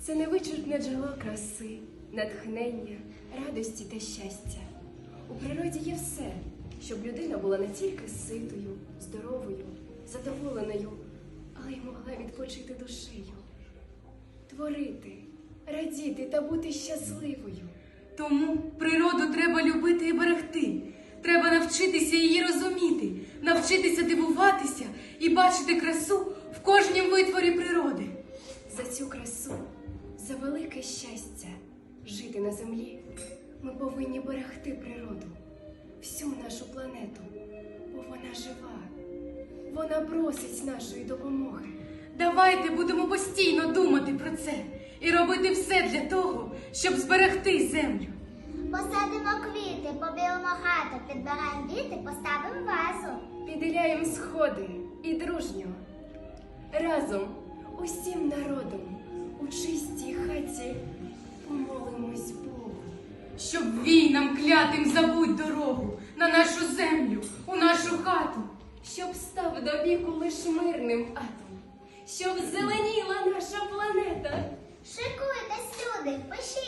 це невичерпне джерело краси, натхнення, радості та щастя. У природі є все, щоб людина була не тільки ситою, здоровою, задоволеною, але й могла відпочити душею, творити, радіти та бути щасливою. Тому природу треба любити і берегти. Треба навчитися її розуміти, навчитися дивуватися і бачити красу в кожнім витворі природи. Велике щастя жити на землі, ми повинні берегти природу, всю нашу планету, бо вона жива, вона просить нашої допомоги. Давайте будемо постійно думати про це і робити все для того, щоб зберегти землю. Посадимо квіти, побілимо хату, підбираємо діти, поставимо вазу. Піділяємо сходи і дружньо. Разом, усім народом, у чистій хаті помолимось Богу. Щоб війнам клятим забудь дорогу на нашу землю, у нашу хату. щоб став до віку лиш мирним атом, щоб зеленіла наша планета. Шикуйтесь, люди, пишіть